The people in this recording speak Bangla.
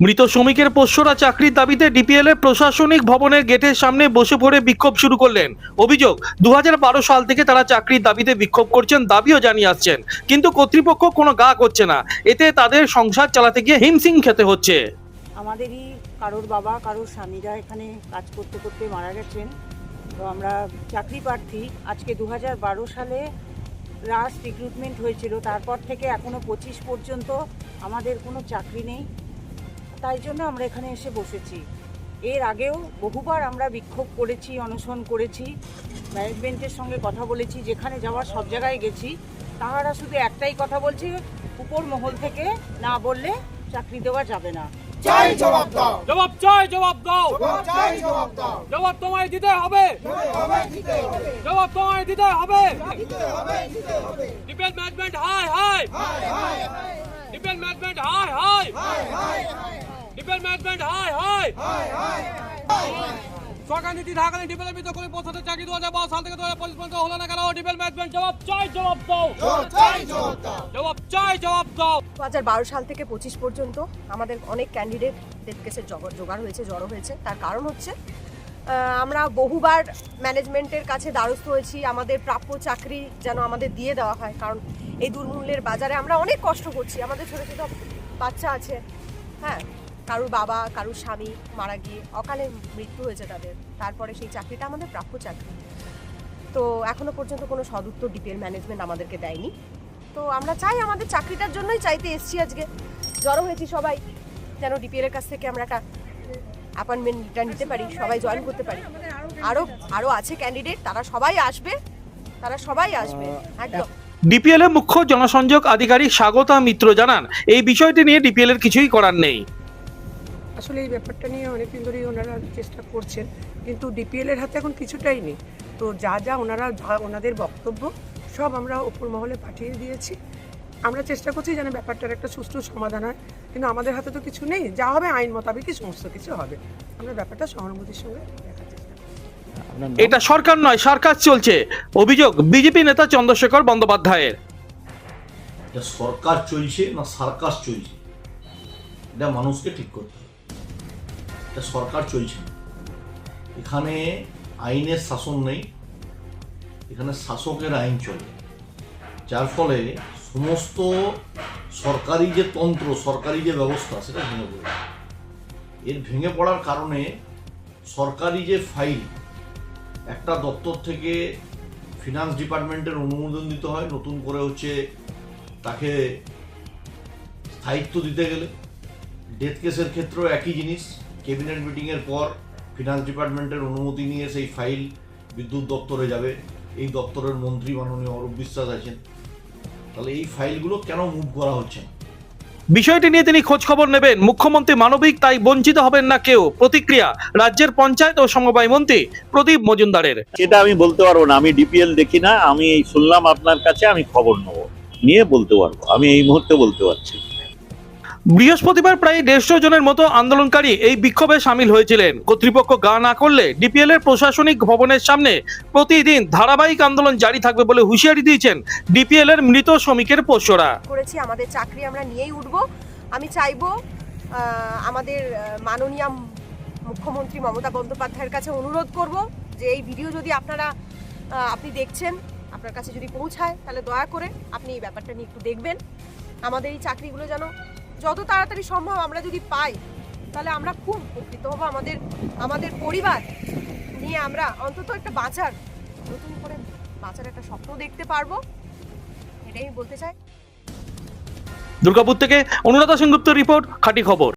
মৃত শ্রমিকের পোষ্যরা চাকরির দাবিতে ডিপিএল এর প্রশাসনিক ভবনের গেটের সামনে বসে পড়ে বিক্ষোভ শুরু করলেন। অভিযোগ, দুহাজার বারো সাল থেকে তারা চাকরির দাবিতে বিক্ষোভ করছেন দাবিও জানিয়ে আসছেন। কিন্তু কর্তৃপক্ষ কোনো গা করছে না। এতে তাদের সংসার চালাতে গিয়ে হিমসিং খেতে হচ্ছে। আমাদেরই কারোর বাবা, কারোর স্বামীরা এখানে কাজ করতে করতে মারা গেছেন। তো আমরা চাকরি প্রার্থী। আজকে দুহাজার বারো সালে লাস্ট রিক্রুটমেন্ট হয়েছিল। তারপর থেকে এখনও পঁচিশ পর্যন্ত আমাদের কোনো চাকরি নেই। তাই জন্য আমরা এখানে এসে বসেছি। এর আগেও বহুবার আমরা বিক্ষোভ করেছি অনশন করেছি ম্যানেজমেন্টের সঙ্গে কথা বলেছি যেখানে যাওয়ার সব জায়গায় গেছি। তাহারা শুধু একটাই কথা বলছে উপর মহল থেকে না বললে চাকরি দেওয়া যাবে না। চাই জবাব দাও। জবাব চাই জবাব দাও। জবাব চাই জবাব দাও। জবাব তোমায় দিতে হবে। দিতে জবাব তোমায় দিতে হবে। দিতে হবে ডিপেল ম্যানেজমেন্ট হাই হাই ডিপেল ম্যানেজমেন্ট হাই হাই ডিপেল ম্যানেজমেন্ট হাই হাই সরকার নীতি থাকালীন ডিপেলের ভিতরে করে পৌঁছাতে চাকরি দু হাজার বারো সাল থেকে দু হাজার পঁচিশ পর্যন্ত হলো না কেন? ডিপেল ম্যানেজমেন্ট জবাব চাই জবাব দাও। জবাব চাই জবাব দাও। জবাব চাই জবাব দাও। দু হাজার বারো সাল থেকে পঁচিশ পর্যন্ত আমাদের অনেক ক্যান্ডিডেট ডেথ কেসের জোগাড় হয়েছে জড়ো হয়েছে। তার কারণ হচ্ছে আমরা বহুবার ম্যানেজমেন্টের কাছে দ্বারস্থ হয়েছি। আমাদের প্রাপ্য চাকরি যেন আমাদের দিয়ে দেওয়া হয়। কারণ এই দুর্মূল্যের বাজারে আমরা অনেক কষ্ট করছি। আমাদের ছোটো ছোটো বাচ্চা আছে হ্যাঁ? কারুর বাবা কারুর স্বামী মারা গিয়ে অকালে মৃত্যু হয়েছে তাদের। তারপরে সেই চাকরিটা আমাদের প্রাপ্য চাকরি। তো এখনও পর্যন্ত কোনো সদুত্তর ডিপিএল ম্যানেজমেন্ট আমাদেরকে দেয়নি। তো আমরা চাই আমাদের চাকরিটার জন্যই চাইতে এসছি আজকে। জড়ো হয়েছি সবাই। যেন ডিপিএল এর কাছ থেকে আমরা একটা অ্যাপয়েন্টমেন্টটা নিতে পারি সবাই জয়েন করতে পারি। আরও আরও আছে ক্যান্ডিডেট তারা সবাই আসবে। তারা সবাই আসবে একদম। ডিপিএল এর মুখ্য জনসংযোগ আধিকারিক স্বাগতা মিত্র জানান এই বিষয়টি নিয়ে ডিপিএল এর কিছুই করার নেই। আসলে এই ব্যাপারটা নিয়ে অনেকদিন ধরেই ওনারা চেষ্টা করছেন কিন্তু ডিপিএল এর হাতে এখন কিছুটাই নেই। তো যা যা ওনারা ওনাদের বক্তব্য সব আমরা ওপর মহলে পাঠিয়ে দিয়েছি। আমরা চেষ্টা করছি যেন ব্যাপারটার একটা সুষ্ঠু সমাধান হয় কিন্তু আমাদের হাতে তো কিছু নেই। যা হবে আইন মোতাবেকই সমস্ত কিছু হবে। আমরা ব্যাপারটা সহানুভূতির সঙ্গে দেখার চেষ্টা এটা সরকার নয় সরকার চলছে। অভিযোগ বিজেপি নেতা চন্দ্রশেখর বন্দ্যোপাধ্যায়ের। এটা সরকার চলছে না সার্কাস চলছে? এটা মানুষকে ঠিক করতে এটা সরকার চলছে। এখানে আইনের শাসন নেই, এখানে শাসকের আইন চলে। যার ফলে সমস্ত সরকারি যে তন্ত্র, সরকারি যে ব্যবস্থা, সেটা ভেঙে পড়ে এর ভেঙে পড়ার কারণে সরকারি যে ফাইল, একটা দপ্তর থেকে ফিনান্স ডিপার্টমেন্টের অনুমোদন দিতে হয়, নতুন করে হচ্ছে তাকে স্থায়িত্ব দিতে গেলে। ডেথ কেসের ক্ষেত্রেও একই জিনিস। ক্যাবিনেট মিটিংয়ের পর ফিনান্স ডিপার্টমেন্টের অনুমতি নিয়ে সেই ফাইল বিদ্যুৎ দপ্তরে যাবে। এই দপ্তরের মন্ত্রী মাননীয় অরূপ বিশ্বাস আছেন। তাহলে এই ফাইলগুলো কেন মুভ করা হচ্ছে না? বিষয়টি নিয়ে তিনি খোঁজ খবর নেবেন। মুখ্যমন্ত্রী মানবিক তাই বঞ্চিত হবেন না কেউ। প্রতিক্রিয়া রাজ্যের পঞ্চায়েত ও সমবায় মন্ত্রী প্রদীপ মজুমদারের। সেটা আমি বলতে পারব না। আমি ডিপিএল দেখি না। আমি এই শুনলাম আপনার কাছে আমি খবর নেব। নিয়ে বলতে পারব। আমি এই মুহূর্তে বলতে পারছি। বৃহস্পতিবার প্রায় দেড়শো জনের মতো আন্দোলনকারী এই বিক্ষোভে সামিল হয়েছিলেন। কর্তৃপক্ষ গা না করলে ডিপিএল এর প্রশাসনিক ভবনের সামনে প্রতিদিন ধারাবাহিক আন্দোলন জারি থাকবে বলে হুঁশিয়ারি দিয়েছেন ডিপিএল এর মৃত শ্রমিকের পোষ্যরা। করেছি, আমাদের চাকরি আমরা নিয়েই উঠব। আমি চাইব আমাদের মাননীয় মুখ্যমন্ত্রী মমতা বন্দ্যোপাধ্যায়ের কাছে অনুরোধ করব যে এই ভিডিও যদি আপনারা আপনি দেখছেন, আপনার কাছে যদি পৌঁছায়, তাহলে দয়া করে আপনি এই ব্যাপারটা নিয়ে একটু দেখবেন। আমাদের এই চাকরিগুলো যেন যত তাড়াতাড়ি সম্ভব আমরা যদি পাই, তাহলে আমরা খুব উপকৃত হব আমাদের আমাদের পরিবার নিয়ে আমরা অন্তত একটা বাঁচার, নতুন করে বাঁচার একটা স্বপ্ন দেখতে পারব, এটাই আমি বলতে চাই। দুর্গাপুর থেকে অনুরাধা সেনগুপ্ত রিপোর্ট, খাঁটি খবর।